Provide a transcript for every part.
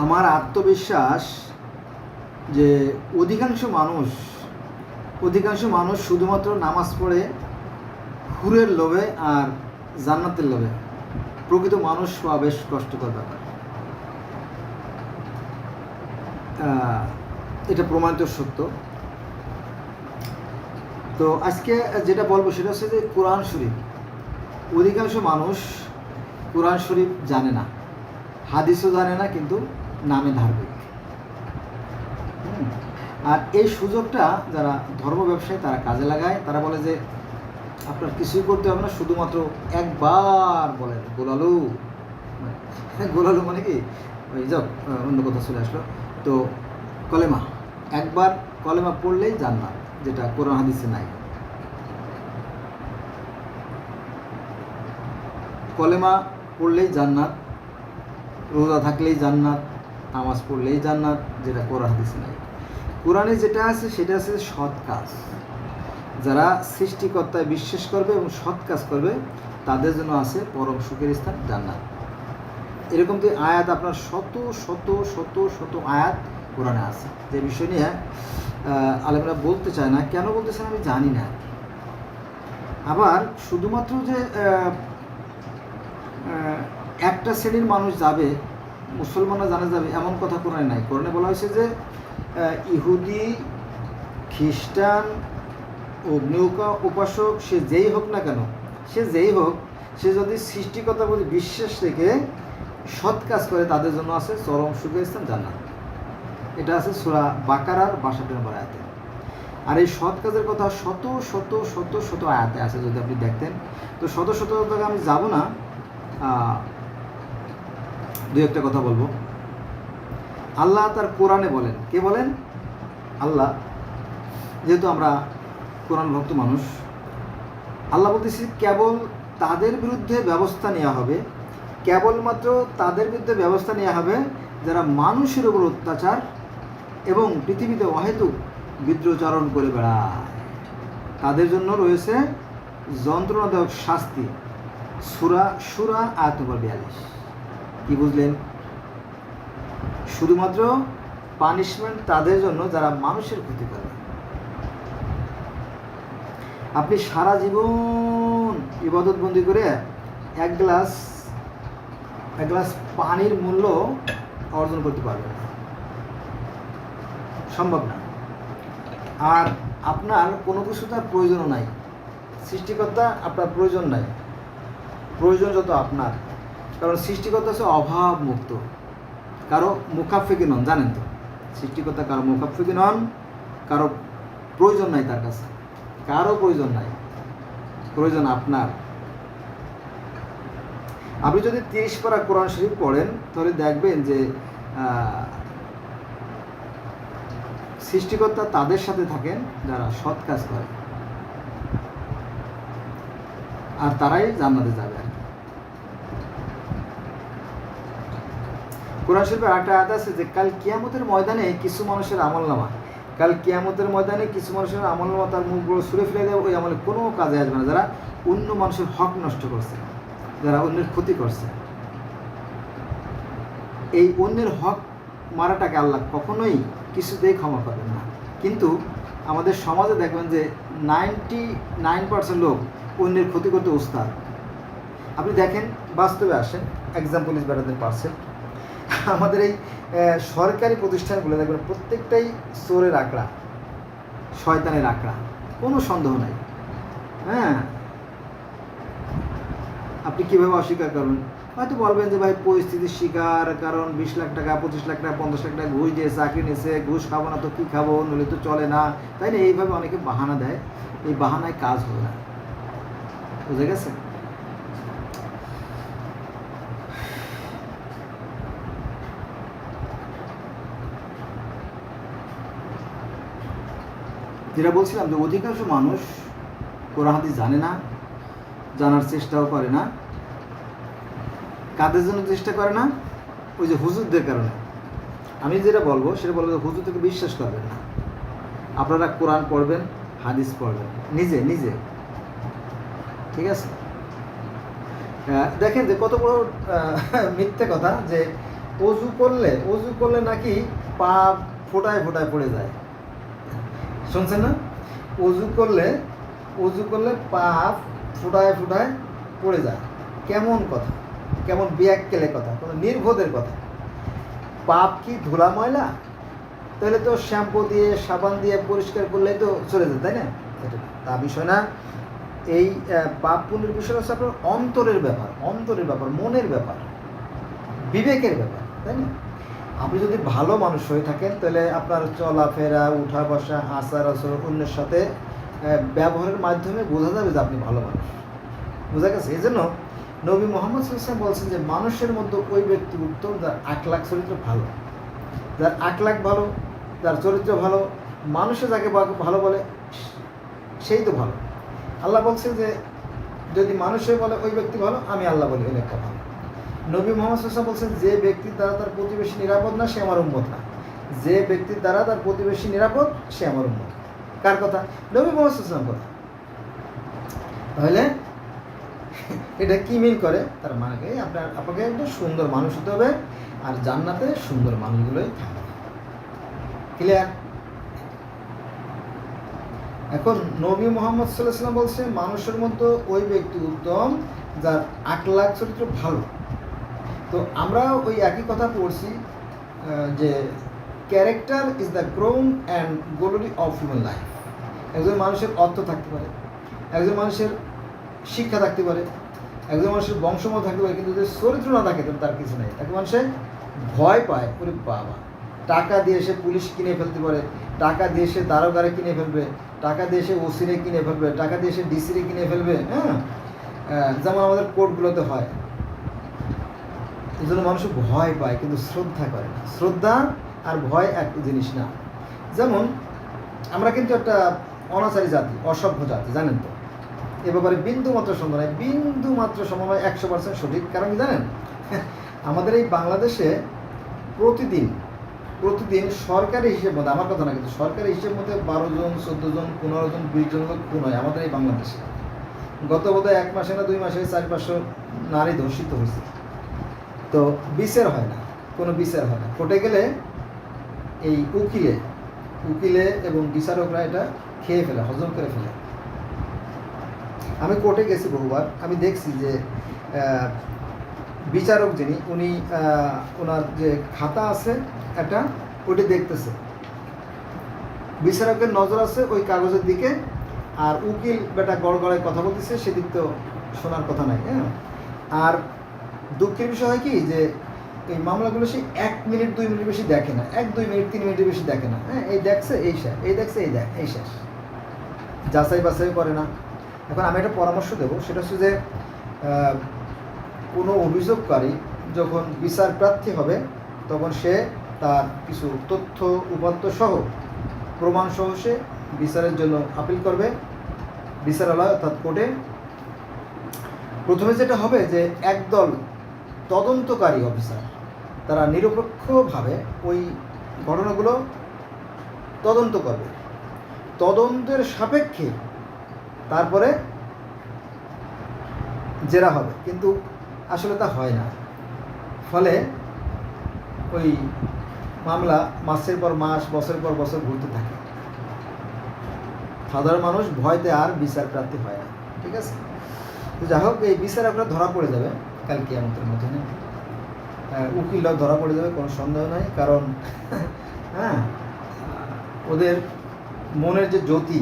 আমার আত্মবিশ্বাস যে অধিকাংশ মানুষ অধিকাংশ মানুষ শুধুমাত্র নামাজ পড়ে হুরের লোভে আর জান্নাতের লোভে। প্রকৃত মানুষ হওয়া বেশ কষ্টকর ব্যাপার। এটা প্রমাণিত সত্য। তো আজকে যেটা বলব সেটা হচ্ছে যে কোরআন শরীফ, অধিকাংশ মানুষ কোরআন শরীফ জানে না, হাদিসও জানে না, কিন্তু নামে ধার্মিক আর এই সুযোগটা যারা ধর্ম ব্যবসায়ী তারা কাজে লাগায়। তারা বলে যে আপনার কিছুই করতে হবে না শুধুমাত্র একবার বলেন গোলালু। মানে, গোলালু মানে কি? ওই আহ, অন্য কথা চলে আসলো। তো কলেমা একবার কলেমা পড়লেই জান্নাত যেটা কোরআন হাদিসে নাই। কলেমা পড়লেই জান্নাত রোজা থাকলেই জান্নাত নামাজ পড়লেই জান্নাত যেটা কোরআন হাদিসে নাই। কোরআনে যেটা আছে, সেটা আছে সৎ কাজ। যারা সৃষ্টিকর্তায় বিশ্বাস করবে এবং সৎ কাজ করবে, তাদের জন্য আছে পরম সুখের স্থান জান্নাত। এরকম যে আয়াত আপনার শত শত শত শত আয়াত কোরআনে আছে। যে বিষয় নিয়ে আলেমরা বলতে চায় না। কেন বলতে বলতেছেন আমি জানি না। আবার শুধুমাত্র যে একটা শ্রেণির মানুষ যাবে মুসলমানরা জানা যাবে এমন কথা কোরআনে নাই। কোরআনে বলা হয়েছে যে ইহুদি, খ্রিস্টান অগ্নিউকা উপাসক, সে যেই হোক না কেন, সে যেই হোক, সে যদি সৃষ্টিকর্তার প্রতি বিশ্বাস রেখে সৎ কাজ করে, তাদের জন্য আছে চরম সুখের স্থান জান্নাত। এটা আছে সুরা বাকারার বাষট্টি নম্বর আয়াতে। আর এই সৎ কাজের কথা শত শত শত শত আয়াতে আছে, যদি আপনি দেখতেন। তো শত শত আমি যাব না দু একটা কথা বলব। আল্লাহ তার কোরআনে বলেন। কে বলেন? আল্লাহ। যেহেতু আমরা কোরআন ভক্ত মানুষ, আল্লাহ বলতেছি, কেবল তাদের বিরুদ্ধে ব্যবস্থা নেওয়া হবে, কেবলমাত্র তাদের বিরুদ্ধে ব্যবস্থা নেওয়া হবে যারা মানুষের উপর অত্যাচার এবং পৃথিবীতে অহেতুক বিদ্রোচারণ করে বেড়ায়। তাদের জন্য রয়েছে যন্ত্রণাদায়ক শাস্তি। সুরা সুরা আয়াত নম্বর বিয়াল্লিশ। কি বুঝলেন? শুধুমাত্র পানিশমেন্ট তাদের জন্য যারা মানুষের ক্ষতি করে। আপনি সারা জীবন ইবাদত বন্দি করে এক গ্লাস এক গ্লাস পানির মূল্য অর্জন করতে পারবেন সম্ভব না। আর আপনার কোনো কিছু তার প্রয়োজনও নাই। সৃষ্টিকর্তা আপনার প্রয়োজন নাই। প্রয়োজন যত আপনার। কারণ সৃষ্টিকর্তা হচ্ছে অভাব মুক্ত। কারও মুখাফিকি নন, জানেন তো? সৃষ্টিকর্তা কারও মুখাফিকি নন, কারও প্রয়োজন নাই তার কাছে। কারও প্রয়োজন নাই, প্রয়োজন আপনার। আপনি যদি তিরিশ পারা কোরআন শরীফ পড়েন, তাহলে দেখবেন যে সৃষ্টিকর্তা তাদের সাথে থাকেন যারা সৎ কাজ করে। আর তারাই জান্নাতে যাবে আর কি। কোরআন শরীফের একটা আয়াত আছে যে, কাল কিয়ামতের ময়দানে কিছু মানুষের আমল নামা কাল কিয়ামতের ময়দানে কিছু মানুষের আমল নামা তার মুখগুলো সুরে ফেলে দেবে, ওই আমলে কোনো কাজে আসবে না। যারা অন্য মানুষের হক নষ্ট করছে, যারা অন্যের ক্ষতি করছে, এই অন্যের হক মারাটাকে আল্লাহ কখনোই কিছুতেই ক্ষমা করবেন না। কিন্তু আমাদের সমাজে দেখবেন যে নাইনটি নাইন পার্সেন্ট লোক অন্যের ক্ষতি করতে উস্তাদ। আপনি দেখেন, বাস্তবে আসেন example is better than percent আমাদের এই সরকারি প্রতিষ্ঠানগুলো দেখবেন প্রত্যেকটাই চোরের আঁকড়া, শয়তানের আঁকড়া, কোনো সন্দেহ নাই। হ্যাঁ? আপনি কীভাবে অস্বীকার করবেন? হয়তো বলবেন যে, ভাই, পরিস্থিতির শিকার, কারণ বিশ লাখ টাকা, পঁচিশ লাখ টাকা, পঞ্চাশ লাখ টাকা ঘুষ দিয়ে চাকরি নিয়েছে, ঘুষ খাব না তো কী খাব, নইলে তো চলে না। তাই না? এইভাবে অনেকে বাহানা দেয়। এই বাহানায় কাজ হবে না। বুঝে গেছে? যেটা বলছিলাম যে অধিকাংশ মানুষ কোরআন হাদিস জানে না, জানার চেষ্টাও করে না, কাদের জন্য চেষ্টা করে না? ওই যে হুজুরদের কারণে। আমি যেটা বলব, সেটা বলব হুজুর থেকে বিশ্বাস করবেন না। আপনারা কোরআন পড়বেন, হাদিস পড়বেন, নিজে নিজে। ঠিক আছে? দেখেন যে কত বড় মিথ্যে কথা যে অজু করলে অজু করলে নাকি পা ফোটায় ফোটায় পড়ে যায়। শুনছেন না? অজু করলে অজু করলে পা ফুটায় ফুটায় পড়ে যায়। কেমন কথা? কেমন বিয়াক্কেলে কথা? কোনো নির্বোধের কথা? পাপ কি ধুলা ময়লা? তাহলে তো শ্যাম্পু দিয়ে, সাবান দিয়ে পরিষ্কার করলে তো চলে যায়, তাই না? তা বিষয় না। এই পাপ পুণ্যের বিষয় হচ্ছে আপনার অন্তরের ব্যাপার অন্তরের ব্যাপার, মনের ব্যাপার, বিবেকের ব্যাপার, তাই না? আপনি যদি ভালো মানুষ হয়ে থাকেন, তাহলে আপনার চলাফেরা উঠা বসা আচার আচরণ অন্যের সাথে ব্যবহারের মাধ্যমে বোঝা যাবে যে আপনি ভালো মানুষ। বোঝা গেছে? এই জন্য নবী মোহাম্মদ সাল্লাম বলছেন যে, মানুষের মধ্যে ওই ব্যক্তি উত্তম, যার আখলাখ চরিত্র ভালো। যার আখলাখ ভালো, যার চরিত্র ভালো, মানুষে যাকে ভালো বলে, সেই তো ভালো। আল্লাহ বলছে যে, যদি মানুষে বলে, ওই ব্যক্তি ভালো, আমি আল্লাহ বলি, ওই একটা ভালো। নবী মোহাম্মদ বলছেন, যে ব্যক্তির দ্বারা তার প্রতিবেশী নিরাপদ না, সে আমার উন্মত না। যে ব্যক্তির দ্বারা তার প্রতিবেশী নিরাপদ, সে আমার উন্মত কার কথা? নবী মোহাম্মদ কথা। তাহলে, এটা কি মিন করে? তার মানে আপনার, আপনাকে একটু সুন্দর মানুষ হতে হবে, আর জান্নাতে সুন্দর মানুষগুলোই থাকবে। ক্লিয়ার এখন নবী মোহাম্মদ সাল্লাহ বলছে, মানুষের মধ্যে ওই ব্যক্তি উত্তম, যার আখলাখ চরিত্র ভালো। তো আমরা ওই একই কথা পড়ছি যে character is the crown and glory of human life একজন মানুষের অর্থ থাকতে পারে, একজন মানুষের শিক্ষা থাকতে পারে, একজন মানুষের বংশমত থাকতে পারে, কিন্তু যদি চরিত্র না থাকে, তাহলে তার কিছু নেই। তাকে মানুষে ভয় পায়, ওরে বাবা। টাকা দিয়ে সে পুলিশ কিনে ফেলতে পারে, টাকা দিয়ে সে দারোগারে কিনে ফেলবে, টাকা দিয়ে সে ওসিরে কিনে ফেলবে, টাকা দিয়ে সে ডিসিরে কিনে ফেলবে হ্যাঁ? যেমন আমাদের কোর্টগুলোতে হয় এই জন্য মানুষ ভয় পায়, কিন্তু শ্রদ্ধা করে না। শ্রদ্ধা আর ভয় এক জিনিস না। যেমন আমরা কিন্তু একটা অনাচারী জাতি, অসভ্য জাতি, জানেন তো? এ ব্যাপারে বিন্দু মাত্র সমন্বয় বিন্দু মাত্র সমন্বয় একশো পার্সেন্ট সঠিক। কারণ কি জানেন? আমাদের এই বাংলাদেশে প্রতিদিন প্রতিদিন সরকারি হিসেব মধ্যে আমার কথা না কিন্তু সরকারি হিসেব মধ্যে বারো জন, চোদ্দ জন, পনেরো জন, বিশ জন লোক খুন হয় আমাদের এই বাংলাদেশে। গত বোধহয় এক মাসে না দুই মাসে চার পাঁচশো নারী ধর্ষিত হয়েছে। তো বিচার হয় না, কোনো বিচার হয় না। কোর্টে গেলে এই উকিলে উকিলে এবং বিচারকরা এটা খেয়ে ফেলে, হজম করে ফেলে। আমি কোর্টে গেছি বহুবার, আমি দেখছি যে বিচারক যিনি, উনি ওনার যে খাতা আছে একটা ওটি দেখতেছে। বিচারকের নজর আছে ওই কাগজের দিকে, আর উকিল বেটা গড় গড়ায় কথা বলতেছে, সেদিক তো শোনার কথা নাই হ্যাঁ? আর দুঃখের বিষয় হয় কি যে এই মামলাগুলো সে এক মিনিট, দুই মিনিট বেশি দেখে না। এক, দুই মিনিট, তিন মিনিটের বেশি দেখে না। হ্যাঁ এই দেখছে, এই শেষ। এই দেখছে, এই দেখ, এই শেষ। যাচাই বাছাই করে না। এখন আমি একটা পরামর্শ দেবো। সেটা হচ্ছে যে কোনো অভিযোগকারী যখন বিচার প্রার্থী হবে, তখন সে তার কিছু তথ্য, উপাত্ত সহ প্রমাণ সহ সে বিচারের জন্য আপিল করবে। বিচারালয় অর্থাৎ কোর্টে। প্রথমে যেটা হবে যে, একদল তদন্তকারী অফিসার। তারা নিরপেক্ষভাবে ওই ঘটনাগুলো তদন্ত করবে। তদন্তের সাপেক্ষে তারপরে জেরা হবে, কিন্তু আসলে তা হয় না। ফলে ওই মামলা মাসের পর মাস বছর পর বছর ঘুরতে থাকে। সাধারণ মানুষ ভয়তে আর বিচার প্রার্থী হয় না, ঠিক আছে? তো যাই হোক, এই বিচার আপনার ধরা পড়ে যাবে। কালকে আমাদের মধ্যে উকিলরাও ধরা পড়ে যাবে, কোনো সন্দেহ নাই, কারণ হ্যাঁ ওদের মনের যে জ্যোতি,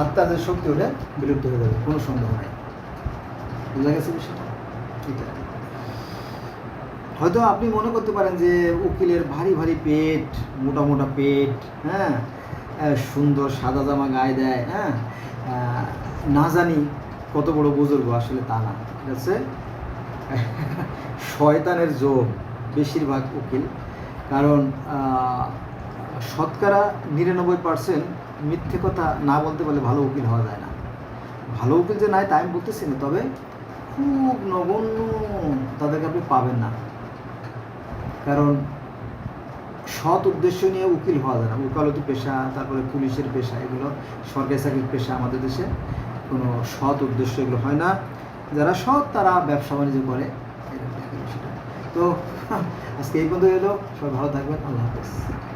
আত্মার যে শক্তি, ওটা বিলুপ্ত হয়ে যাবে, কোনো সন্দেহ নাই। বুঝা গেছে ঠিক আছে হয়তো আপনি মনে করতে পারেন যে উকিলের ভারী ভারী পেট, মোটা মোটা পেট হ্যাঁ সুন্দর সাদা জামা গায়ে দেয় হ্যাঁ না জানি কত বড় বুজুর্গ? আসলে তা না, ঠিক আছে? শয়তানের যোগ বেশিরভাগ উকিল। কারণ শতকরা নিরানব্বই পার্সেন্ট মিথ্যে কথা না বলতে পারলে ভালো উকিল হওয়া যায় না। ভালো উকিল যে নাই তাই আমি বলতেছি না, তবে খুব নগণ্য তাদেরকে আপনি পাবেন না। কারণ, সৎ উদ্দেশ্য নিয়ে উকিল হওয়া যায় না। উকালতি পেশা, তারপরে পুলিশের পেশা, এগুলো সরকারি চাকরির পেশা আমাদের দেশে। কোনো সৎ উদ্দেশ্য এগুলো হয় না। যারা সৎ, তারা ব্যবসা বাণিজ্য করে। তো, আজকে এই পর্যন্ত এলো। সবাই ভালো থাকবেন। আল্লাহ হাফেজ।